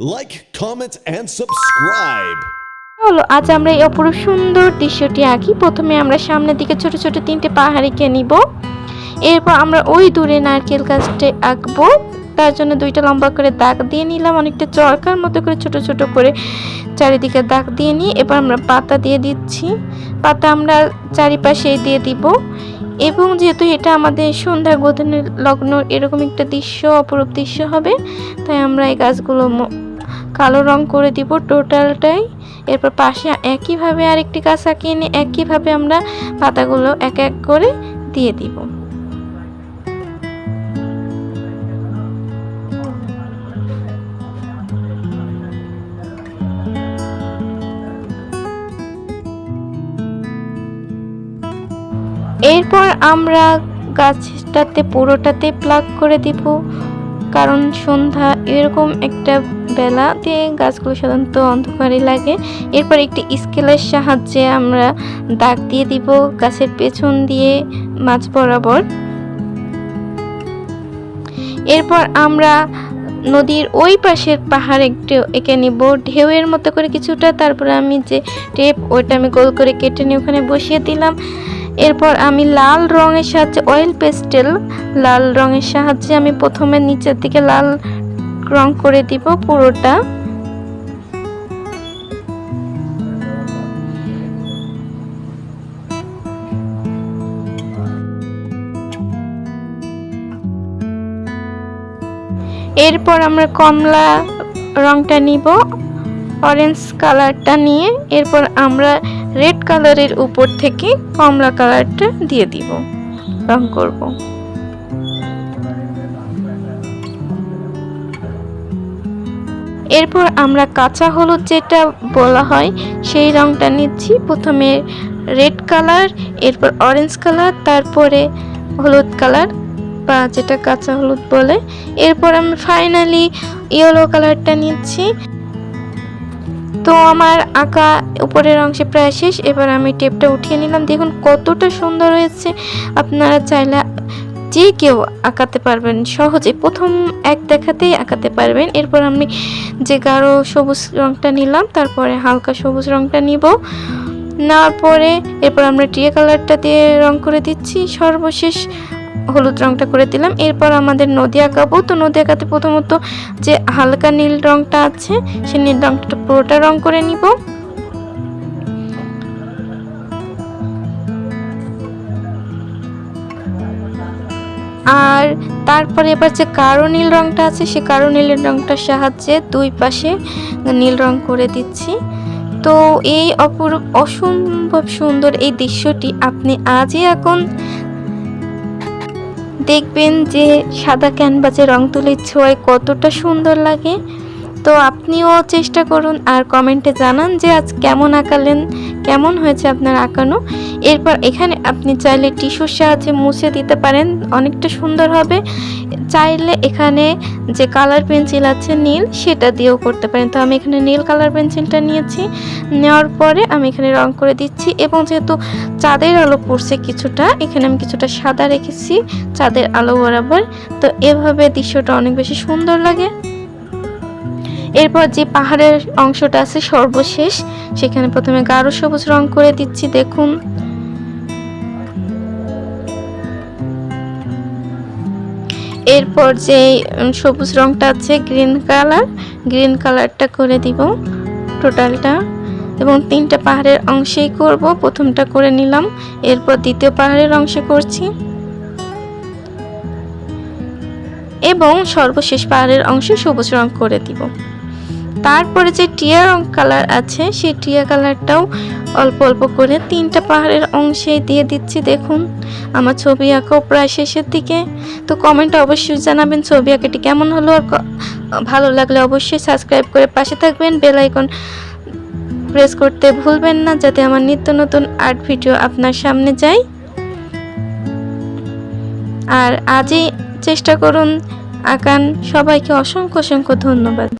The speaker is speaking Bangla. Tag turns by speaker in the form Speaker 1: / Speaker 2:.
Speaker 1: Like, comment, and subscribe.
Speaker 2: হলো আজ আমরা এই অপরূপ সুন্দর দৃশ্যটি আঁকি। প্রথমে আমরা সামনের দিকে ছোট ছোট তিনটে পাহাড়িকে নিব। এরপর আমরা ওই দূরে নারকেল গাছটি আঁকবো। তার জন্য দুইটা লম্বা করে দাগ দিয়ে নিলাম অনেকটা চরকার মতো করে ছোট ছোট করে চারিদিকে দাগ দিয়ে নিই এবার আমরা পাতা দিয়ে দিচ্ছি। পাতা আমরা চারিপাশেই দিয়ে দিব। এবং যেহেতু এটা আমাদের সন্ধ্যা গোধনের লগ্ন এরকম একটা দৃশ্য অপরূপ দৃশ্য হবে। তাই আমরা এই গাছগুলো কালো রং করে দিব টোটালটাই। এরপর পাশে একইভাবে আরেকটি আঁকিয়ে নিয়ে একইভাবে আমরা পাতাগুলো এক এক করে দিয়ে দিব। এরপর আমরা গাছটাতে পুরোটাতে প্লাগ করে দিব। কারণ সন্ধ্যা এরকম একটা বেলাতে গাছগুলো সাধারণত অন্ধকারই লাগে। এরপর একটি স্কেলের সাহায্যে আমরা দাগ দিয়ে দিব গাছের পেছন দিয়ে মাঝ বরাবর। এরপর আমরা নদীর ওই পাশের পাহাড় একটু এঁকে নিব। ঢেউয়ের মতো করে কিছুটা। তারপরে আমি যে টেপ, ওইটা আমি গোল করে কেটে নিয়ে ওখানে বসিয়ে দিলাম। এরপর আমি লাল রঙের সাহায্যে অয়েল পেস্টেল লাল রঙের সাহায্যে আমি প্রথমে নিচের দিকে লাল রং করে দিব পুরোটা। এরপর আমরা কমলা রংটা নিব অরেঞ্জ কালারটা নিয়ে। এরপর আমরা রেড কালারের উপর থেকে কমলা কালারটা দিয়ে দিব। রং করব। এরপর আমরা কাঁচা হলুদ যেটা বলা হয়, সেই রংটা নিচ্ছি। প্রথমে রেড কালার, এরপর অরেঞ্জ কালার, তারপরে হলুদ কালার বা যেটা কাঁচা হলুদ বলে। এরপর আমি ফাইনালি ইয়েলো কালারটা নিচ্ছি। তো আমার আঁকা উপরের অংশে প্রায় শেষ। এবার আমি টেপটা উঠিয়ে নিলাম। দেখুন কতটা সুন্দর হয়েছে। আপনারা চাইলে যে কেউ আঁকাতে পারবেন, সহজে প্রথম এক দেখাতেই আঁকাতে পারবেন। এরপর আমি যে গাঢ় সবুজ রঙটা নিলাম, তারপরে হালকা সবুজ রঙটা নিব। নেওয়ার পরে এরপর আমরা টিয়া কালারটা দিয়ে রং করে দিচ্ছি। সর্বশেষ হলুদ রংটা করে দিলাম। এরপর আমাদের নদী আঁকাবো তো নদী আঁকাতে প্রথমত যে হালকা নীল রংটা আছে সেই নীল রংটা পুরোটা রং করে নিব। আর তারপরে এবার যে কারও নীল রংটা আছে, সে কারও নীল রংটার সাহায্যে দুই পাশে নীল রং করে দিচ্ছি। তো এই অপরূপ অসম্ভব সুন্দর এই দৃশ্যটি আপনি আজই এখন দেখবেন যে সাদা ক্যানভাসে রং তুলির ছোঁয়ায় কতটা সুন্দর লাগে। তো আপনিও চেষ্টা করুন আর কমেন্টে জানান যে আজ কেমন আঁকালেন, কেমন হয়েছে আপনার আঁকানো। এরপর এখানে আপনি চাইলে টিস্যুর সাহায্যে মুছে দিতে পারেন, অনেকটা সুন্দর হবে। চাইলে এখানে যে কালার পেন্সিল আছে নীল, সেটা দিয়েও করতে পারেন। তো আমি এখানে নীল কালার পেন্সিলটা নিয়েছি। নেওয়ার পরে আমি এখানে রং করে দিচ্ছি এবং যেহেতু চাঁদের আলো পড়ছে কিছুটা, এখানে আমি কিছুটা সাদা রেখেছি, চাঁদের আলো বরাবর। তো এভাবে দৃশ্যটা অনেক বেশি সুন্দর লাগে। এরপর যে পাহাড়ের অংশটা আছে সর্বশেষ, সেখানে প্রথমে গাঢ় সবুজ রং করে দিচ্ছি, দেখুন। এরপর যে সবুজ রংটা আছে গ্রিন কালার, গ্রিন কালারটা করে দিব টোটালটা। এবং তিনটা পাহাড়ের অংশেই করব, প্রথমটা করে নিলাম, এরপর দ্বিতীয় পাহাড়ের অংশে করছি। এবং সর্বশেষ পাহাড়ের অংশে সবুজ রং করে দিব। তারপরে যে টিয়া রং কালার আছে, সেই টিয়া কালারটাও অল্প অল্প করে তিনটা পাহাড়ের অংশে দিয়ে দিচ্ছি। দেখুন, আমার ছবি আঁকাও প্রায় শেষের দিকে। তো কমেন্টে অবশ্যই জানাবেন ছবি আঁকাটি কেমন হলো আর ভালো লাগলে অবশ্যই সাবস্ক্রাইব করে পাশে থাকবেন। বেল আইকন প্রেস করতে ভুলবেন না, যাতে আমার নিত্য নতুন আর্ট ভিডিও আপনার সামনে যায়। আর আজই চেষ্টা করুন আঁকান। সবাইকে অসংখ্য অসংখ্য ধন্যবাদ।